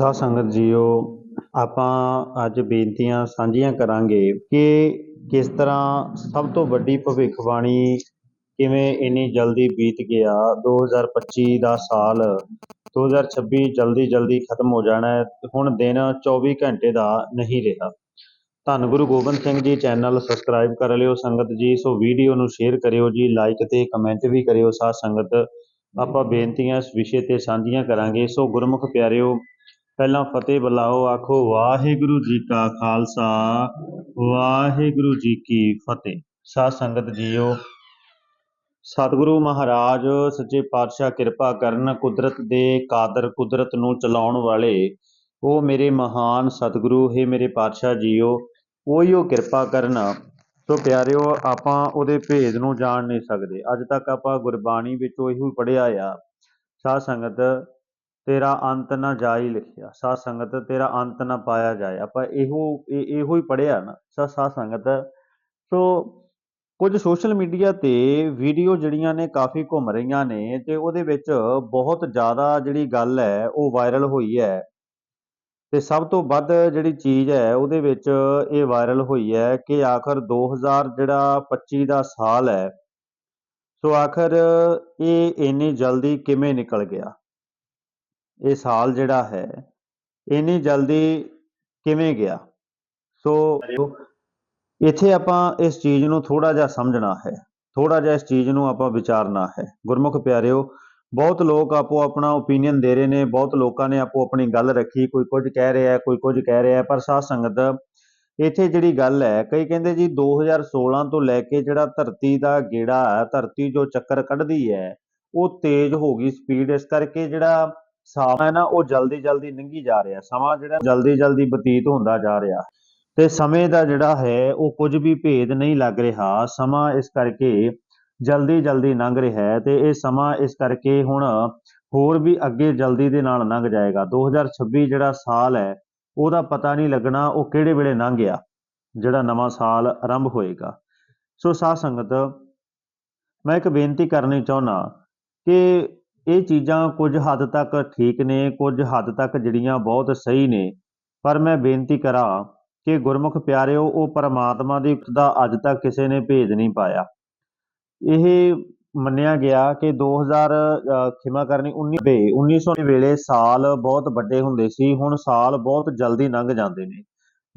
ਸਾਧ ਸੰਗਤ ਜੀਓ, ਆਪਾਂ ਅੱਜ ਬੇਨਤੀਆਂ ਸਾਂਝੀਆਂ ਕਰਾਂਗੇ ਕਿ ਕਿਸ ਤਰ੍ਹਾਂ ਸਭ ਤੋਂ ਵੱਡੀ ਭਵਿੱਖਬਾਣੀ ਕਿਵੇਂ ਇੰਨੀ ਜਲਦੀ ਬੀਤ ਗਿਆ 2025 ਦਾ ਸਾਲ 2026 ਜਲਦੀ ਜਲਦੀ ਖਤਮ ਹੋ ਜਾਣਾ ਹੈ ਹੁਣ ਦਿਨ 24 ਘੰਟੇ ਦਾ ਨਹੀਂ ਰਿਹਾ। ਧੰਨ ਗੁਰੂ ਗੋਬਿੰਦ ਸਿੰਘ ਜੀ ਚੈਨਲ ਸਬਸਕ੍ਰਾਈਬ ਕਰ ਲਿਓ ਸੰਗਤ ਜੀ, ਸੋ ਵੀਡੀਓ ਨੂੰ ਸ਼ੇਅਰ ਕਰਿਓ ਜੀ ਲਾਈਕ ਤੇ ਕਮੈਂਟ ਵੀ ਕਰਿਓ ਸਾਧ ਸੰਗਤ। ਆਪਾਂ ਬੇਨਤੀਆਂ ਇਸ ਵਿਸ਼ੇ ਤੇ ਸਾਂਝੀਆਂ ਕਰਾਂਗੇ, ਸੋ ਗੁਰਮੁਖ ਪਿਆਰਿਓ ਪਹਿਲਾਂ ਫਤਿਹ ਬੁਲਾਓ, ਆਖੋ ਵਾਹਿਗੁਰੂ ਜੀ ਕਾ ਖਾਲਸਾ, ਵਾਹਿਗੁਰੂ ਜੀ ਕੀ ਫਤਿਹ। ਸਾਧ ਸੰਗਤ ਜੀਓ, ਸਤਿਗੁਰੂ ਮਹਾਰਾਜ, ਸੱਚੇ ਪਾਤਸ਼ਾਹ ਕਿਰਪਾ ਕਰਨ ਕੁਦਰਤ ਦੇ ਕਾਦਰ ਕੁਦਰਤ ਨੂੰ ਚਲਾਉਣ ਵਾਲੇ ਉਹ ਮੇਰੇ ਮਹਾਨ ਸਤਿਗੁਰੂ, ਹੈ ਮੇਰੇ ਪਾਤਸ਼ਾਹ ਜੀਓ, ਉਹੀ ਉਹ ਕਿਰਪਾ ਕਰਨ। ਸੋ ਪਿਆਰਿਓ, ਆਪਾਂ ਉਹਦੇ ਭੇਦ ਨੂੰ ਜਾਣ ਨਹੀਂ ਸਕਦੇ। ਅੱਜ ਤੱਕ ਆਪਾਂ ਗੁਰਬਾਣੀ ਵਿੱਚੋਂ ਇਹੋ ਹੀ ਪੜ੍ਹਿਆ ਆ। ਸਾਧ ਸੰਗਤ ਤੇਰਾ ਅੰਤ ਨਾ ਜਾਈ ਲਿਖਿਆ, ਸਾਧ ਸੰਗਤ ਤੇਰਾ ਅੰਤ ਨਾ ਪਾਇਆ ਜਾਏ। ਆਪਾਂ ਇਹੋ, ਇਹ- ਇਹੋ ਹੀ ਪੜ੍ਹਿਆ ਨਾ, ਸਾ- ਸਾਧ ਸੰਗਤ। ਸੋ ਕੁਝ ਸੋਸ਼ਲ ਮੀਡੀਆ ਤੇ ਵੀਡੀਓ ਜਿਹੜੀਆਂ ਨੇ ਕਾਫੀ ਘੁੰਮ ਰਹੀਆਂ ਨੇ ਤੇ ਉਹਦੇ ਵਿੱਚ ਬਹੁਤ ਜ਼ਿਆਦਾ ਜਿਹੜੀ ਗੱਲ ਹੈ ਉਹ ਵਾਇਰਲ ਹੋਈ ਹੈ। ਤੇ ਸਭ ਤੋਂ ਵੱਧ ਜਿਹੜੀ ਚੀਜ਼ ਹੈ ਉਹਦੇ ਵਿੱਚ ਇਹ ਵਾਇਰਲ ਹੋਈ ਹੈ ਕਿ ਆਖਰ 2000 ਜਿਹੜਾ 25 ਦਾ ਸਾਲ ਹੈ, ਸੋ ਆਖਰ ਇਹ ਇੰਨੀ ਜਲਦੀ ਕਿਵੇਂ ਨਿਕਲ ਗਿਆ? ਇਹ ਸਾਲ ਜਿਹੜਾ ਹੈ ਇੰਨੀ ਜਲਦੀ ਕਿਵੇਂ ਗਿਆ? ਸੋ ਇੱਥੇ ਆਪਾਂ ਇਸ ਚੀਜ਼ ਨੂੰ ਥੋੜਾ ਜਿਹਾ ਸਮਝਣਾ ਹੈ ਥੋੜਾ ਜਿਹਾ ਇਸ ਚੀਜ਼ ਨੂੰ ਆਪਾਂ ਵਿਚਾਰਨਾ ਹੈ। ਗੁਰਮੁਖ ਪਿਆਰਿਓ, ਬਹੁਤ ਲੋਕ ਆਪੋ ਆਪਣਾ ਓਪੀਨੀਅਨ ਦੇ ਰਹੇ ਨੇ, ਬਹੁਤ ਲੋਕਾਂ ਨੇ ਆਪੋ ਆਪਣੀ ਗੱਲ ਰੱਖੀ, ਕੋਈ ਕੁਝ ਕਹਿ ਰਿਹਾ, ਕੋਈ ਕੁਝ ਕਹਿ ਰਿਹਾ, ਪਰ ਸਾਧ ਸੰਗਤ ਇੱਥੇ ਜਿਹੜੀ ਗੱਲ ਹੈ, ਕਈ ਕਹਿੰਦੇ ਜੀ 2016 ਤੋਂ ਲੈ ਕੇ ਜਿਹੜਾ ਧਰਤੀ ਦਾ ਗੇੜਾ, ਧਰਤੀ ਜੋ ਚੱਕਰ ਕੱਢਦੀ ਹੈ, ਉਹ ਤੇਜ਼ ਹੋ ਗਈ ਸਪੀਡ ਇਸ ਕਰਕੇ ਜਿਹੜਾ ਸਮਾਂ ਨਾ, ਉਹ ਜਲਦੀ ਜਲਦੀ ਲੰਘੀ ਜਾ ਰਿਹਾ। ਸਮਾਂ ਜਿਹੜਾ ਜਲਦੀ ਜਲਦੀ ਬਤੀਤ ਹੁੰਦਾ ਜਾ ਰਿਹਾ। ਤੇ ਸਮੇਂ ਦਾ ਜਿਹੜਾ ਹੈ, ਉਹ ਕੁਝ ਵੀ ਭੇਦ ਨਹੀਂ ਲੱਗ ਰਿਹਾ। ਸਮਾਂ ਇਸ ਕਰਕੇ ਜਲਦੀ ਜਲਦੀ ਲੰਘ ਰਿਹਾ ਹੈ ਤੇ ਇਹ ਸਮਾਂ ਇਸ ਕਰਕੇ ਹੁਣ ਹੋਰ ਵੀ ਅੱਗੇ ਜਲਦੀ ਦੇ ਨਾਲ ਲੰਘ ਜਾਏਗਾ। 2026 ਜਿਹੜਾ ਸਾਲ ਹੈ, ਉਹਦਾ ਪਤਾ ਨਹੀਂ ਲੱਗਣਾ, ਉਹ ਕਿਹੜੇ ਵੇਲੇ ਲੰਘ ਗਿਆ, ਜਿਹੜਾ ਨਵਾਂ ਸਾਲ ਆਰੰਭ ਹੋਏਗਾ। ਸੋ ਸਾਧ ਸੰਗਤ, ਮੈਂ ਇੱਕ ਬੇਨਤੀ ਕਰਨੀ ਚਾਹੁੰਦਾ ਕਿ ਇਹ ਚੀਜ਼ਾਂ ਕੁਝ ਹੱਦ ਤੱਕ ਠੀਕ ਨੇ ਕੁਝ ਹੱਦ ਤੱਕ ਜਿਹੜੀਆਂ ਬਹੁਤ ਸਹੀ ਨੇ। ਪਰ ਮੈਂ ਬੇਨਤੀ ਕਰਾਂ ਕਿ ਗੁਰਮੁਖ ਪਿਆਰਿਓ ਉਹ ਪਰਮਾਤਮਾ ਦੀ ਦਾ ਅੱਜ ਤੱਕ ਕਿਸੇ ਨੇ ਭੇਦ ਨਹੀਂ ਪਾਇਆ। ਇਹ ਮੰਨਿਆ ਗਿਆ ਕਿ 2000 ਅ, ਖਿਮਾ ਕਰਨੀ 19 1900 ਦੇ ਵੇਲੇ ਸਾਲ ਬਹੁਤ ਵੱਡੇ ਹੁੰਦੇ ਸੀ ਹੁਣ ਸਾਲ ਬਹੁਤ ਜਲਦੀ ਲੰਘ ਜਾਂਦੇ ਨੇ।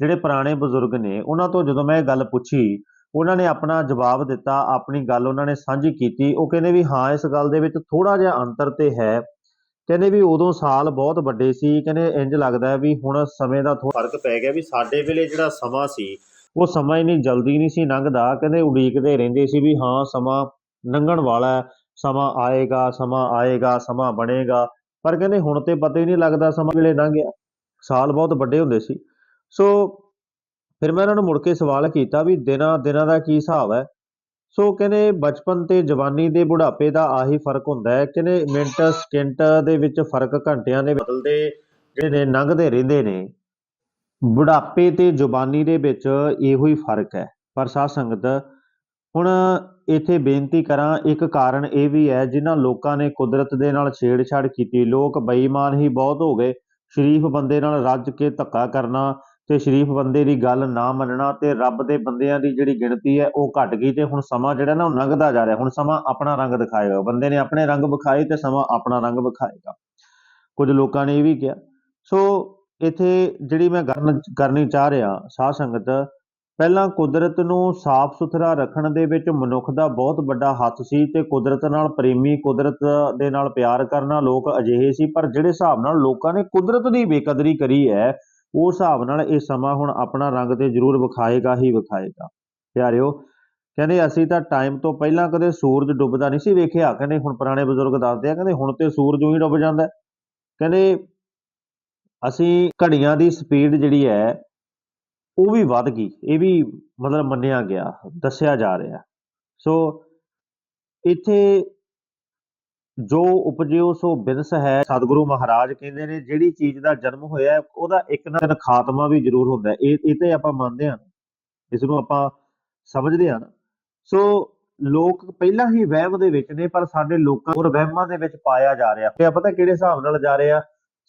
ਜਿਹੜੇ ਪੁਰਾਣੇ ਬਜ਼ੁਰਗ ਨੇ ਉਹਨਾਂ ਤੋਂ ਜਦੋਂ ਮੈਂ ਇਹ ਗੱਲ ਪੁੱਛੀ ਉਹਨਾਂ ਨੇ ਆਪਣਾ ਜਵਾਬ ਦਿੱਤਾ, ਆਪਣੀ ਗੱਲ ਉਹਨਾਂ ਨੇ ਸਾਂਝੀ ਕੀਤੀ। ਉਹ ਕਹਿੰਦੇ ਵੀ ਹਾਂ, ਇਸ ਗੱਲ ਦੇ ਵਿੱਚ ਥੋੜਾ ਜਿਹਾ ਅੰਤਰ ਤੇ ਹੈ। ਕਹਿੰਦੇ ਵੀ ਉਦੋਂ ਸਾਲ ਬਹੁਤ ਵੱਡੇ ਸੀ। ਕਹਿੰਦੇ ਇੰਜ ਲੱਗਦਾ ਵੀ ਹੁਣ ਸਮੇਂ ਦਾ ਥੋੜਾ ਫ਼ਰਕ ਪੈ ਗਿਆ ਵੀ ਸਾਡੇ ਵੇਲੇ ਜਿਹੜਾ ਸਮਾਂ ਸੀ, ਉਹ ਸਮਾਂ ਇੰਨੀ ਜਲਦੀ ਨਹੀਂ ਸੀ ਲੰਘਦਾ। ਕਹਿੰਦੇ ਉਡੀਕਦੇ ਰਹਿੰਦੇ ਸੀ ਵੀ ਹਾਂ, ਸਮਾਂ ਲੰਘਣ ਵਾਲਾ ਸਮਾਂ ਆਏਗਾ ਸਮਾਂ ਆਏਗਾ, ਸਮਾਂ ਬਣੇਗਾ। ਪਰ ਕਹਿੰਦੇ ਹੁਣ ਤੇ ਪਤਾ ਹੀ ਨਹੀਂ ਲੱਗਦਾ ਸਮਾਂ ਵੇਲੇ ਲੰਘ ਗਿਆ। ਸਾਲ ਬਹੁਤ ਵੱਡੇ ਹੁੰਦੇ ਸੀ। ਸੋ ਫਿਰ ਮੈਂ ਉਹਨਾਂ ਨੂੰ ਮੁੜ ਕੇ ਸਵਾਲ ਕੀਤਾ ਵੀ ਦਿਨਾਂ ਦਿਨਾਂ ਦਾ ਕੀ ਹਿਸਾਬ ਹੈ? ਸੋ ਕਹਿੰਦੇ ਬਚਪਨ ਤੇ ਜਵਾਨੀ ਦੇ ਬੁਢਾਪੇ ਦਾ ਆਹੀ ਫ਼ਰਕ ਹੁੰਦਾ ਹੈ, ਕਹਿੰਦੇ ਮਿੰਟ, ਸਕਿੰਟ ਦੇ ਵਿੱਚ ਫ਼ਰਕ ਘੰਟਿਆਂ ਦੇ ਬਦਲਦੇ ਜਿਹੜੇ ਨੇ, ਲੰਘਦੇ ਰਹਿੰਦੇ ਨੇ। ਬੁਢਾਪੇ ਤੇ ਜਵਾਨੀ ਦੇ ਵਿੱਚ ਇਹੋ ਹੀ ਫ਼ਰਕ ਹੈ। ਪਰ ਸਾਧ ਸੰਗਤ, ਹੁਣ ਇੱਥੇ ਬੇਨਤੀ ਕਰਾਂ, ਇੱਕ ਕਾਰਨ ਇਹ ਵੀ ਹੈ, ਜਿਨ੍ਹਾਂ ਲੋਕਾਂ ਨੇ ਕੁਦਰਤ ਦੇ ਨਾਲ ਛੇੜਛਾੜ ਕੀਤੀ। ਲੋਕ ਬੇਈਮਾਨ ਹੀ ਬਹੁਤ ਹੋ ਗਏ। ਸ਼ਰੀਫ ਬੰਦੇ ਨਾਲ ਰੱਜ ਕੇ ਧੱਕਾ ਕਰਨਾ ਤੇ ਸ਼ਰੀਫ ਬੰਦੇ ਦੀ ਗੱਲ ਨਾ ਮੰਨਣਾ ਤੇ ਰੱਬ ਦੇ ਬੰਦਿਆਂ ਦੀ ਜਿਹੜੀ ਗਿਣਤੀ ਹੈ ਉਹ ਘਟ ਗਈ ਤੇ ਹੁਣ ਸਮਾਂ ਜਿਹੜਾ ਨਾ ਉਹ ਲੰਘਦਾ ਜਾ ਰਿਹਾ, ਹੁਣ ਸਮਾਂ ਆਪਣਾ ਰੰਗ ਦਿਖਾਏਗਾ। ਬੰਦੇ ਨੇ ਆਪਣੇ ਰੰਗ ਵਿਖਾਏ ਤੇ ਸਮਾਂ ਆਪਣਾ ਰੰਗ ਵਿਖਾਏਗਾ। ਕੁਝ ਲੋਕਾਂ ਨੇ ਇਹ ਵੀ ਕਿਹਾ। ਸੋ ਇੱਥੇ ਜਿਹੜੀ ਮੈਂ ਗੱਲ ਕਰਨੀ ਚਾਹ ਰਿਹਾ, ਸਾਧ ਸੰਗਤ, ਪਹਿਲਾਂ ਕੁਦਰਤ ਨੂੰ ਸਾਫ਼ ਸੁਥਰਾ ਰੱਖਣ ਦੇ ਵਿੱਚ ਮਨੁੱਖ ਦਾ ਬਹੁਤ ਵੱਡਾ ਹੱਥ ਸੀ ਤੇ ਕੁਦਰਤ ਨਾਲ ਪ੍ਰੇਮੀ, ਕੁਦਰਤ ਦੇ ਨਾਲ ਪਿਆਰ ਕਰਨਾ ਲੋਕ ਅਜਿਹੇ ਸੀ, ਪਰ ਜਿਹੜੇ ਹਿਸਾਬ ਨਾਲ ਲੋਕਾਂ ਨੇ ਕੁਦਰਤ ਦੀ ਬੇਕਦਰੀ ਕਰੀ ਹੈ ਉਸ ਹਿਸਾਬ ਨਾਲ ਇਹ ਸਮਾਂ ਹੁਣ ਆਪਣਾ ਰੰਗ ਤੇ ਜ਼ਰੂਰ ਵਿਖਾਏਗਾ ਹੀ ਵਿਖਾਏਗਾ। ਪਿਆਰਿਓ, ਕਹਿੰਦੇ ਅਸੀਂ ਤਾਂ ਟਾਈਮ ਤੋਂ ਪਹਿਲਾਂ ਕਦੇ ਸੂਰਜ ਡੁੱਬਦਾ ਨਹੀਂ ਸੀ ਵੇਖਿਆ। ਕਹਿੰਦੇ ਹੁਣ ਪੁਰਾਣੇ ਬਜ਼ੁਰਗ ਦੱਸਦੇ ਆ, ਕਹਿੰਦੇ ਹੁਣ ਤੇ ਸੂਰਜ ਹੀ ਡੁੱਬ ਜਾਂਦਾ। ਕਹਿੰਦੇ ਅਸੀਂ ਘੜੀਆਂ ਦੀ ਸਪੀਡ ਜਿਹੜੀ ਹੈ, ਉਹ ਵੀ ਵੱਧ ਗਈ। ਇਹ ਵੀ ਮਤਲਬ ਮੰਨਿਆ ਗਿਆ, ਦੱਸਿਆ ਜਾ ਰਿਹਾ। ਸੋ ਇੱਥੇ ਜੋ ਉਪਜਿਓ ਸੋ ਬਿਨਸ ਹੈ ਸਤਿਗੁਰੂ ਮਹਾਰਾਜ ਕਹਿੰਦੇ ਨੇ ਜਿਹੜੀ ਚੀਜ਼ ਦਾ ਜਨਮ ਹੋਇਆ ਉਹਦਾ ਇੱਕ ਨਾ ਦਿਨ ਖਾਤਮਾ ਵੀ ਜ਼ਰੂਰ ਹੁੰਦਾ ਇਹ ਇਹ ਤੇ ਆਪਾਂ ਮੰਨਦੇ ਹਾਂ ਇਸ ਨੂੰ ਆਪਾਂ ਸਮਝਦੇ ਹਾਂ। ਸੋ ਲੋਕ ਪਹਿਲਾਂ ਹੀ ਵਹਿਮ ਦੇ ਵਿੱਚ ਨੇ ਪਰ ਸਾਡੇ ਲੋਕਾਂ ਹੋਰ ਵਹਿਮਾਂ ਦੇ ਵਿੱਚ ਪਾਇਆ ਜਾ ਰਿਹਾ। ਤੇ ਪਤਾ ਕਿਹੜੇ ਹਿਸਾਬ ਨਾਲ ਜਾ ਰਿਹਾ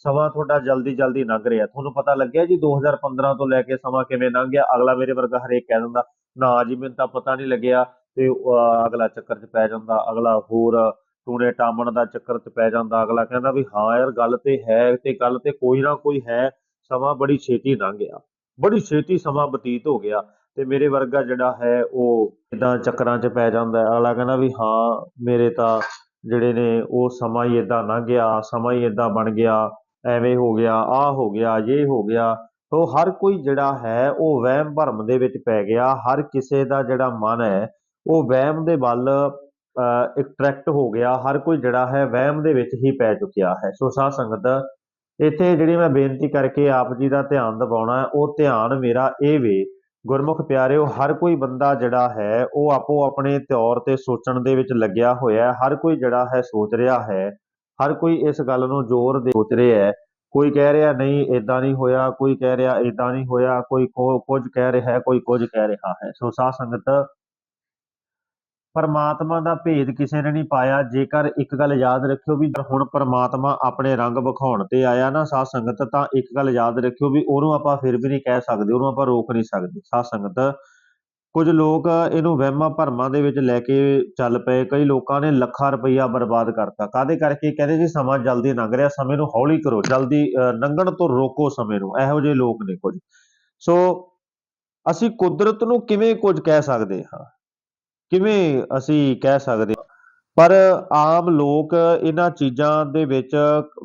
ਸਮਾਂ ਤੁਹਾਡਾ ਜਲਦੀ ਜਲਦੀ ਲੰਘ ਰਿਹਾ। ਤੁਹਾਨੂੰ ਪਤਾ ਲੱਗਿਆ ਜੀ 2015 ਤੋਂ ਲੈ ਕੇ ਸਮਾਂ ਕਿਵੇਂ ਲੰਘ ਗਿਆ? ਅਗਲਾ ਮੇਰੇ ਵਰਗਾ ਹਰੇਕ ਕਹਿ ਦਿੰਦਾ ਨਾ ਜੀ ਮੈਨੂੰ ਤਾਂ ਪਤਾ ਨਹੀਂ ਲੱਗਿਆ ਤੇ ਅਹ, ਅਗਲਾ ਚੱਕਰ 'ਚ ਪੈ ਜਾਂਦਾ ਅਗਲਾ ਹੋਰ ਟੂਣੇ ਟਾਮਣ ਦਾ ਚੱਕਰ 'ਚ ਪੈ ਜਾਂਦਾ, ਅਗਲਾ ਕਹਿੰਦਾ ਵੀ ਹਾਂ ਯਾਰ ਗੱਲ ਤੇ ਹੈ ਤੇ ਗੱਲ ਤੇ ਕੋਈ ਨਾ ਕੋਈ ਹੈ, ਸਮਾਂ ਬੜੀ ਛੇਤੀ ਲੰਘ ਗਿਆ, ਬੜੀ ਛੇਤੀ ਸਮਾਂ ਬਤੀਤ ਹੋ ਗਿਆ ਤੇ ਮੇਰੇ ਵਰਗਾ ਜਿਹੜਾ ਹੈ ਉਹ ਇਦਾਂ ਚੱਕਰਾਂ 'ਚ ਪੈ ਜਾਂਦਾ ਹੈ। ਅਗਲਾ ਕਹਿੰਦਾ ਵੀ ਹਾਂ ਮੇਰੇ ਤਾਂ ਜਿਹੜੇ ਨੇ ਉਹ ਸਮਾਂ ਹੀ ਇਦਾਂ ਲੰਘ ਗਿਆ, ਸਮਾਂ ਹੀ ਇਦਾਂ ਬਣ ਗਿਆ, ਐਵੇਂ ਹੋ ਗਿਆ, ਆਹ ਹੋ ਗਿਆ ਇਹ ਹੋ ਗਿਆ, ਤੋ ਹਰ ਕੋਈ ਜਿਹੜਾ ਹੈ ਉਹ ਵਹਿਮ ਭਰਮ ਦੇ ਵਿੱਚ ਪੈ ਗਿਆ, ਹਰ ਕਿਸੇ ਦਾ ਜਿਹੜਾ ਮਨ ਹੈ ਉਹ ਵਹਿਮ ਦੇ ਵੱਲ ਅਟਰੈਕਟ ਹੋ ਗਿਆ, ਹਰ ਕੋਈ ਜਿਹੜਾ ਹੈ ਵਹਿਮ ਦੇ ਵਿੱਚ ਹੀ ਪੈ ਚੁੱਕਿਆ ਹੈ। ਸੋ ਸਾਧ ਸੰਗਤ, ਇੱਥੇ ਜਿਹੜੀ ਮੈਂ ਬੇਨਤੀ ਕਰਕੇ ਆਪ ਜੀ ਦਾ ਧਿਆਨ ਦਿਵਾਉਣਾ ਉਹ ਧਿਆਨ ਮੇਰਾ ਇਹ ਵੇ, ਗੁਰਮੁਖ ਪਿਆਰਿਓ, ਹਰ ਕੋਈ ਬੰਦਾ ਜਿਹੜਾ ਹੈ, ਉਹ ਆਪੋ ਆਪਣੇ ਤੌਰ ਤੇ ਸੋਚਣ ਦੇ ਵਿੱਚ ਲੱਗਿਆ ਹੋਇਆ ਹਰ ਕੋਈ ਜਿਹੜਾ ਹੈ ਸੋਚ ਰਿਹਾ ਹੈ, ਹਰ ਕੋਈ ਇਸ ਗੱਲ ਨੂੰ ਜ਼ੋਰ ਦੇ ਸੋਚ ਰਿਹਾ ਹੈ, ਕੋਈ ਕਹਿ ਰਿਹਾ, ਨਹੀਂ ਇਦਾਂ ਨਹੀਂ ਹੋਇਆ, ਕੋਈ ਕਹਿ ਰਿਹਾ ਇਦਾਂ ਨਹੀਂ ਹੋਇਆ, ਕੋਈ ਕੋ- ਕੁਝ ਕਹਿ ਰਿਹਾ ਕੋਈ ਕੁਝ ਕਹਿ ਰਿਹਾ ਹੈ। ਸੋ ਸਾਧ ਸੰਗਤ ਪਰਮਾਤਮਾ ਦਾ ਭੇਦ ਕਿਸੇ ਨੇ ਨਹੀਂ ਪਾਇਆ। ਜੇਕਰ ਇੱਕ ਗੱਲ ਯਾਦ ਰੱਖਿਓ ਵੀ ਹੁਣ ਪਰਮਾਤਮਾ ਆਪਣੇ ਰੰਗ ਵਿਖਾਉਣ ਤੇ ਆਇਆ ਨਾ ਸਾਧ ਸੰਗਤ ਤਾਂ ਇੱਕ ਗੱਲ ਯਾਦ ਰੱਖਿਓ ਵੀ ਉਹਨੂੰ ਆਪਾਂ ਫਿਰ ਵੀ ਨਹੀਂ ਕਹਿ ਸਕਦੇ ਉਹਨੂੰ ਆਪਾਂ ਰੋਕ ਨਹੀਂ ਸਕਦੇ। ਸਾਧ ਸੰਗਤ ਕੁਝ ਲੋਕ ਇਹਨੂੰ ਵਹਿਮਾਂ ਭਰਮਾਂ ਦੇ ਵਿੱਚ ਲੈ ਕੇ ਚੱਲ ਪਏ। ਕਈ ਲੋਕਾਂ ਨੇ ਲੱਖਾਂ ਰੁਪਈਆ ਬਰਬਾਦ ਕਰਤਾ। ਕਾਦੇ ਕਰਕੇ? ਕਹਿੰਦੇ ਜੀ ਸਮਾਂ ਜਲਦੀ ਲੰਘ ਰਿਹਾ ਸਮੇਂ ਨੂੰ ਹੌਲੀ ਕਰੋ ਜਲਦੀ ਅਹ, ਲੰਘਣ ਤੋਂ ਰੋਕੋ ਸਮੇਂ ਨੂੰ। ਇਹੋ ਜਿਹੇ ਲੋਕ ਨੇ ਕੁਝ। ਸੋ ਅਸੀਂ ਕੁਦਰਤ ਨੂੰ ਕਿਵੇਂ ਕੁਝ ਕਹਿ ਸਕਦੇ ਹਾਂ? ਕਿਵੇਂ ਅਸੀਂ ਕਹਿ ਸਕਦੇ ਪਰ ਆਮ ਲੋਕ ਇਹਨਾਂ ਚੀਜ਼ਾਂ ਦੇ ਵਿੱਚ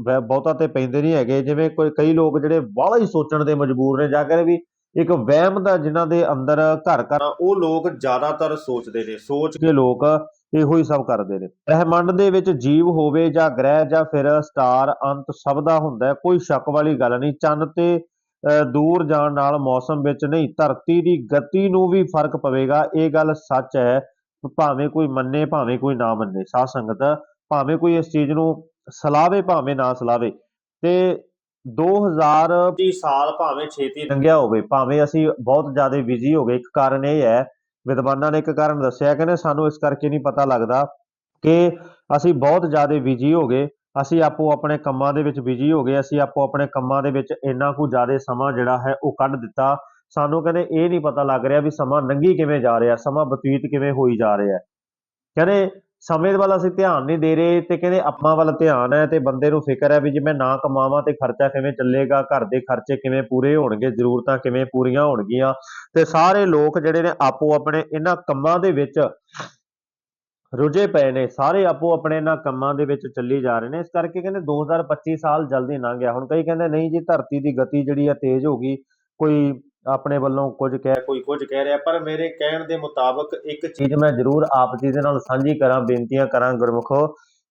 ਵੈ- ਬਹੁਤਾ ਤੇ ਪੈਂਦੇ ਨਹੀਂ ਹੈਗੇ। ਜਿਵੇਂ ਕੋਈ, ਕਈ ਲੋਕ ਜਿਹੜੇ ਬਾਹਲਾ ਹੀ ਸੋਚਣ ਦੇ ਮਜਬੂਰ ਨੇ, ਜਾ ਕੇ ਵੀ ਇੱਕ ਵਹਿਮ ਦਾ ਜਿਨ੍ਹਾਂ ਦੇ ਅੰਦਰ ਘਰ ਘਰ, ਉਹ ਲੋਕ ਜ਼ਿਆਦਾਤਰ ਸੋਚਦੇ ਨੇ। ਸੋਚ ਕੇ ਲੋਕ ਇਹੋ ਹੀ ਸਭ ਕਰਦੇ ਨੇ। ਬ੍ਰਹਿਮੰਡ ਦੇ ਵਿੱਚ ਜੀਵ ਹੋਵੇ ਜਾਂ ਗ੍ਰਹਿ ਜਾਂ ਫਿਰ ਸਟਾਰ, ਅੰਤ ਸਭ ਦਾ ਹੁੰਦਾ ਹੈ। ਕੋਈ ਸ਼ੱਕ ਵਾਲੀ ਗੱਲ ਨਹੀਂ। ਚੰਨ ਤੇ ਦੂਰ ਜਾਣ ਨਾਲ ਮੌਸਮ ਵਿੱਚ ਨਹੀਂ, ਧਰਤੀ ਦੀ ਗਤੀ ਨੂੰ ਵੀ ਫ਼ਰਕ ਪਵੇਗਾ। ਇਹ ਗੱਲ ਸੱਚ ਹੈ। ਭਾਵੇਂ ਕੋਈ ਮੰਨੇ, ਭਾਵੇਂ ਕੋਈ ਨਾ ਮੰਨੇ। ਸਾਧ ਸੰਗਤ, ਭਾਵੇਂ ਕੋਈ ਇਸ ਚੀਜ਼ ਨੂੰ ਸਲਾਵੇ, ਭਾਵੇਂ ਨਾ ਸਲਾਵੇ। ਤੇ 2025 ਸਾਲ ਭਾਵੇਂ ਛੇਤੀ ਲੰਘਿਆ ਹੋਵੇ, ਭਾਵੇਂ ਅਸੀਂ ਬਹੁਤ ਜ਼ਿਆਦਾ ਬਿਜ਼ੀ ਹੋ ਗਏ। ਇੱਕ ਕਾਰਨ ਇਹ ਹੈ, ਵਿਦਵਾਨਾਂ ਨੇ ਇੱਕ ਕਾਰਨ ਦੱਸਿਆ, ਕਹਿੰਦੇ ਸਾਨੂੰ ਇਸ ਕਰਕੇ ਨਹੀਂ ਪਤਾ ਲੱਗਦਾ ਕਿ ਅਸੀਂ ਬਹੁਤ ਜ਼ਿਆਦਾ ਬਿਜ਼ੀ ਹੋ ਗਏ। ਅਸੀਂ ਆਪੋ ਆਪਣੇ ਕੰਮਾਂ ਦੇ ਵਿੱਚ ਬਿਜ਼ੀ ਹੋ ਗਏ, ਅਸੀਂ ਆਪੋ ਆਪਣੇ ਕੰਮਾਂ ਦੇ ਵਿੱਚ ਇੰਨਾ ਕੁ ਜ਼ਿਆਦਾ ਸਮਾਂ ਜਿਹੜਾ ਹੈ ਉਹ ਕੱਢ ਦਿੱਤਾ। ਸਾਨੂੰ ਕਹਿੰਦੇ ਇਹ ਨਹੀਂ ਪਤਾ ਲੱਗ ਰਿਹਾ ਵੀ ਸਮਾਂ ਲੰਘੀ ਕਿਵੇਂ ਜਾ ਰਿਹਾ, ਸਮਾਂ ਬਤੀਤ ਕਿਵੇਂ ਹੋਈ ਜਾ ਰਿਹਾ। ਕਹਿੰਦੇ ਸਮੇਂ ਵੱਲ ਅਸੀਂ ਧਿਆਨ ਨਹੀਂ ਦੇ ਰਹੇ ਤੇ ਕਹਿੰਦੇ ਆਪਾਂ ਵੱਲ ਧਿਆਨ ਹੈ ਤੇ ਬੰਦੇ ਨੂੰ ਫਿਕਰ ਹੈ ਵੀ ਜੇ ਮੈਂ ਨਾ ਕਮਾਵਾਂ ਤੇ ਖਰਚਾ ਕਿਵੇਂ ਚੱਲੇਗਾ, ਘਰ ਦੇ ਖਰਚੇ ਕਿਵੇਂ ਪੂਰੇ ਹੋਣਗੇ, ਜ਼ਰੂਰਤਾਂ ਕਿਵੇਂ ਪੂਰੀਆਂ ਹੋਣਗੀਆਂ। ਤੇ ਸਾਰੇ ਲੋਕ ਜਿਹੜੇ ਨੇ ਆਪੋ ਆਪਣੇ ਇਹਨਾਂ ਕੰਮਾਂ ਦੇ ਵਿੱਚ ਰੁਝੇ ਪਏ ਨੇ, ਸਾਰੇ ਆਪੋ ਆਪਣੇ ਇਹਨਾਂ ਕੰਮਾਂ ਦੇ ਵਿੱਚ ਚੱਲੀ ਜਾ ਰਹੇ ਨੇ, ਇਸ ਕਰਕੇ ਕਹਿੰਦੇ 2025 ਸਾਲ ਜਲਦੀ ਲੰਘ ਗਿਆ। ਹੁਣ ਕਈ ਕਹਿੰਦੇ ਨਹੀਂ ਜੀ, ਧਰਤੀ ਦੀ ਗਤੀ ਜਿਹੜੀ ਆ ਤੇਜ਼ ਹੋ ਗਈ, ਕੋਈ ਆਪਣੇ ਵੱਲੋਂ ਕੁਝ ਕਹਿ, ਕੋਈ ਕੁਝ ਕਹਿ ਰਿਹਾ, ਪਰ ਮੇਰੇ ਕਹਿਣ ਦੇ ਮੁਤਾਬਕ ਇੱਕ ਚੀਜ਼ ਮੈਂ ਜ਼ਰੂਰ ਆਪ ਜੀ ਦੇ ਨਾਲ ਸਾਂਝੀ ਕਰਾਂ, ਬੇਨਤੀਆਂ ਕਰਾਂ ਗੁਰਮੁਖੋ,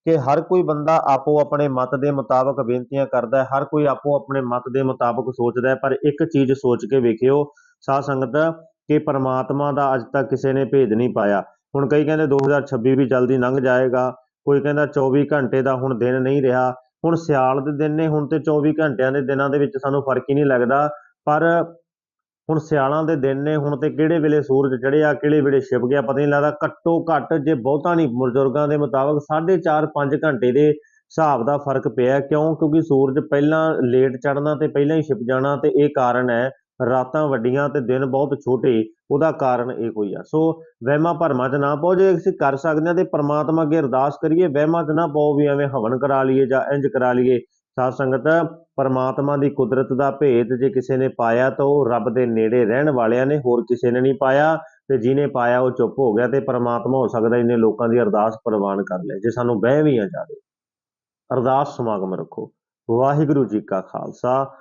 ਕਿ ਹਰ ਕੋਈ ਬੰਦਾ ਆਪੋ ਆਪਣੇ ਮਤ ਦੇ ਮੁਤਾਬਕ ਬੇਨਤੀਆਂ ਕਰਦਾ ਹੈ, ਹਰ ਕੋਈ ਆਪੋ ਆਪਣੇ ਮਤ ਦੇ ਮੁਤਾਬਕ ਸੋਚਦਾ ਹੈ, ਪਰ ਇੱਕ ਚੀਜ਼ ਸੋਚ ਕੇ ਵੇਖਿਓ, ਸਾਧ ਸੰਗਤ, ਕਿ ਪਰਮਾਤਮਾ ਦਾ ਅੱਜ ਤੱਕ ਕਿਸੇ ਨੇ ਭੇਦ ਨਹੀਂ ਪਾਇਆ। ਹੁਣ ਕਈ ਕਹਿੰਦੇ 2026 ਵੀ ਜਲਦੀ ਲੰਘ ਜਾਏਗਾ, ਕੋਈ ਕਹਿੰਦਾ 24 ਘੰਟੇ ਦਾ ਹੁਣ ਦਿਨ ਨਹੀਂ ਰਿਹਾ, ਹੁਣ ਸਿਆਲ ਦੇ ਦਿਨ ਨੇ, ਹੁਣ ਤੇ 24 ਘੰਟਿਆਂ ਦੇ ਦਿਨਾਂ ਦੇ ਵਿੱਚ ਸਾਨੂੰ ਫ਼ਰਕ ਹੀ ਨਹੀਂ ਲੱਗਦਾ, ਪਰ ਹੁਣ ਸਿਆਲਾਂ ਦੇ ਦਿਨ ਨੇ, ਹੁਣ ਤੇ ਕਿਹੜੇ ਵੇਲੇ ਸੂਰਜ ਚੜ੍ਹਿਆ, ਕਿਹੜੇ ਵੇਲੇ ਛਿਪ ਗਿਆ ਪਤਾ ਨਹੀਂ ਲੱਗਦਾ, ਘੱਟੋ ਘੱਟ ਜੇ ਬਹੁਤਾ ਨਹੀਂ, ਬਜ਼ੁਰਗਾਂ ਦੇ ਮੁਤਾਬਕ 4.5 5 ਘੰਟੇ ਦੇ ਹਿਸਾਬ ਦਾ ਫ਼ਰਕ ਪਿਆ, ਕਿਉਂ? ਕਿਉਂਕਿ ਸੂਰਜ ਪਹਿਲਾਂ ਲੇਟ ਚੜ੍ਹਨਾ ਤੇ ਪਹਿਲਾਂ ਹੀ ਛਿਪ ਜਾਣਾ ਤੇ ਇਹ ਕਾਰਨ ਹੈ ਰਾਤਾਂ ਵੱਡੀਆਂ ਤੇ ਦਿਨ ਬਹੁਤ ਛੋਟੇ, ਉਹਦਾ ਕਾਰਨ ਇਹ ਕੋਈ ਆ। ਸੋ ਵਹਿਮਾਂ ਭਰਮਾਂ 'ਚ ਨਾ ਪਾਓ, ਜੇ ਅਸੀਂ ਕਰ ਸਕਦੇ ਹਾਂ ਤੇ ਪ੍ਰਮਾਤਮਾ ਅੱਗੇ ਅਰਦਾਸ ਕਰੀਏ, ਵਹਿਮਾਂ 'ਚ ਨਾ ਪਾਓ ਵੀ ਐਵੇਂ ਹਵਨ ਕਰਾ ਲਈਏ ਜਾਂ ਇੰਜ ਕਰਾ ਲਈਏ। ਸਾਧ ਸੰਗਤ, ਪਰਮਾਤਮਾ ਦੀ ਕੁਦਰਤ ਦਾ ਭੇਦ ਜੇ ਕਿਸੇ ਨੇ ਪਾਇਆ ਤਾਂ ਉਹ ਰੱਬ ਦੇ ਨੇੜੇ ਰਹਿਣ ਵਾਲਿਆਂ ਨੇ, ਹੋਰ ਕਿਸੇ ਨੇ ਨਹੀਂ ਪਾਇਆ ਤੇ ਜਿਹਨੇ ਪਾਇਆ ਉਹ ਚੁੱਪ ਹੋ ਗਿਆ ਤੇ ਪਰਮਾਤਮਾ ਹੋ ਸਕਦਾ ਇੰਨੇ ਲੋਕਾਂ ਦੀ ਅਰਦਾਸ ਪ੍ਰਵਾਨ ਕਰ ਲੈ ਜੇ ਸਾਨੂੰ ਵਹਿਮ ਹੀ ਆ ਜਾਵੇ, ਅਰਦਾਸ ਸਮਾਗਮ ਰੱਖੋ। ਵਾਹਿਗੁਰੂ ਜੀ ਕਾ ਖਾਲਸਾ।